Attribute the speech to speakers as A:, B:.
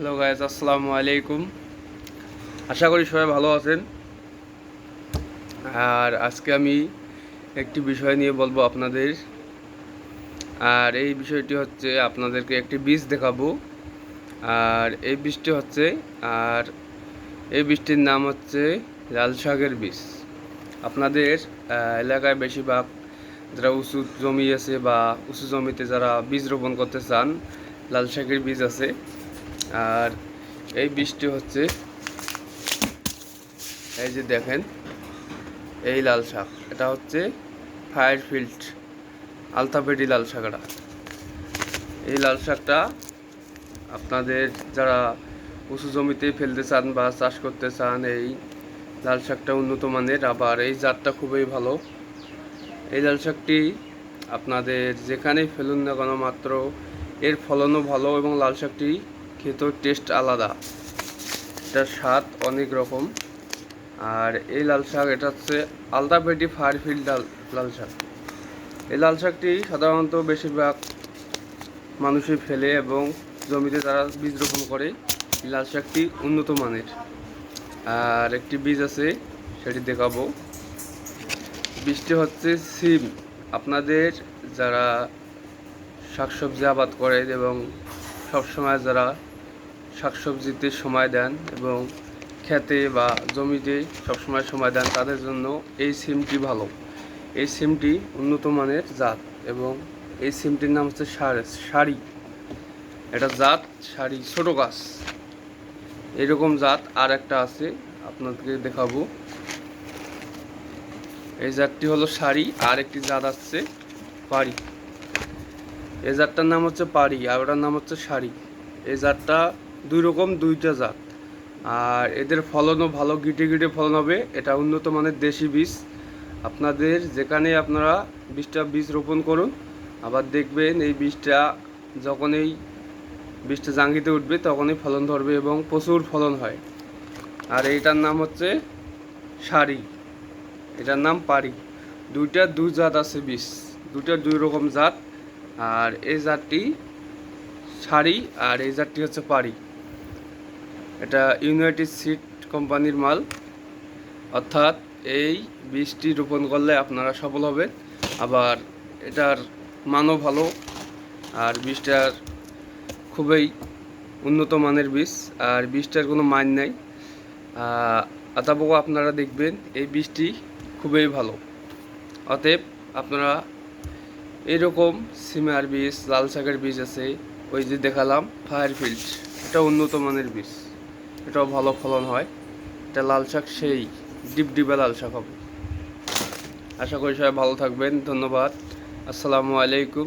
A: Hello guys আসসালামু আলাইকুম আশা করি সবাই ভালো আছেন। আর আজকে আমি একটি বিষয় নিয়ে বলব আপনাদের। আর এই বিষয়টি হচ্ছে আপনাদেরকে একটি বীজ দেখাবো। আর এই বীজটি হচ্ছে, আর এই বীজটির নাম হচ্ছে লাল শাকের বীজ। আপনাদের এলাকায় বেশিরভাগ যারা উঁচু জমি আছে বা উঁচু জমিতে যারা বীজ রোপণ করতে চান, লাল শাকের বীজ আছে আর এই বীজটি হচ্ছে। এই যে দেখেন, এই লাল শাক, এটা হচ্ছে ফায়ার ফিল্ড আলতাপেটি লাল শাকটা। এই লাল শাকটা আপনাদের যারা উঁচু জমিতে ফেলতে চান বা চাষ করতে চান, এই লাল শাকটা উন্নত মানের। আবার এই জাতটা খুবই ভালো। এই লাল শাকটি আপনাদের যেখানেই ফেলুন না কেন, মাত্র এর ফলনও ভালো এবং লাল শাকটি খেতেও টেস্ট আলাদা। এটার স্বাদ অনেক রকম। আর এই লাল শাক, এটা হচ্ছে আলতাপেটি ফায়ার ফিল্ড লাল শাক। এই লাল শাকটি সাধারণত বেশিরভাগ মানুষই ফেলে এবং জমিতে তারা বীজ রোপণ করে। লাল শাকটি উন্নত মানের। আর একটি বীজ আছে, সেটি দেখাবো। বীজটি হচ্ছে সিম। আপনাদের যারা শাকসবজি আবাদ করে এবং সবসময় যারা শাকসবজিতে সময় দেন এবং খেতে বা জমিতে সবসময় সময় দেন, তাদের জন্য এই সিমটি ভালো। এই সিমটি উন্নত মানের জাত এবং এই সিমটির নাম হচ্ছে শাড়ি এটা জাত শাড়ি ছোটো গাছ। এরকম জাত আর একটা আছে, আপনাদেরকে দেখাবো। এই জাতটি হলো শাড়ি আর একটি জাত আছে পাড়ি এই জাতটার নাম হচ্ছে পাড়ি আর ওটার নাম হচ্ছে শাড়ি এই জাতটা দুই রকম, দুইটা জাত। আর এদের ফলনও ভালো, গিটে গিটে ফলন হবে। এটা উন্নত মানের দেশি বীজ। আপনাদের যেখানে আপনারা বীজটা বীজ রোপণ করুন, আবার দেখবেন এই বীজটা যখন এই বীজটা জাঙ্গিতে উঠবে, তখনই ফলন ধরবে এবং প্রচুর ফলন হয়। আর এইটার নাম হচ্ছে শাড়ি এটার নাম পারি। দুইটা, দুই জাত আছে বীজ। দুইটা, দুই রকম জাত। আর এই জাতটি শাড়ি আর এই জাতটি হচ্ছে পারি। এটা ইউনাইটেড সিড কোম্পানির মাল। অর্থাৎ এই বীজটি রোপণ করলে আপনারা সফল হবে আবার এটার মানও ভালো। আর বীজটার খুবই উন্নত মানের বীজ। আর বীজটার কোনো মান নাই। আতাবো আপনারা দেখবেন, এই বীজটি খুবই ভালো। অতএব আপনারা এরকম সিমার বীজ, লাল শাকের বীজ আছে, ওই যে দেখালাম ফায়ার ফিল্ড এটা উন্নত মানের বীজ। এটাও ভালো ফলন হয়। এটা লাল শাক সেই, ডিপ ডিপে লাল শাক হবে। আশা করি সবাই ভালো থাকবেন, ধন্যবাদ। আসসালামু আলাইকুম।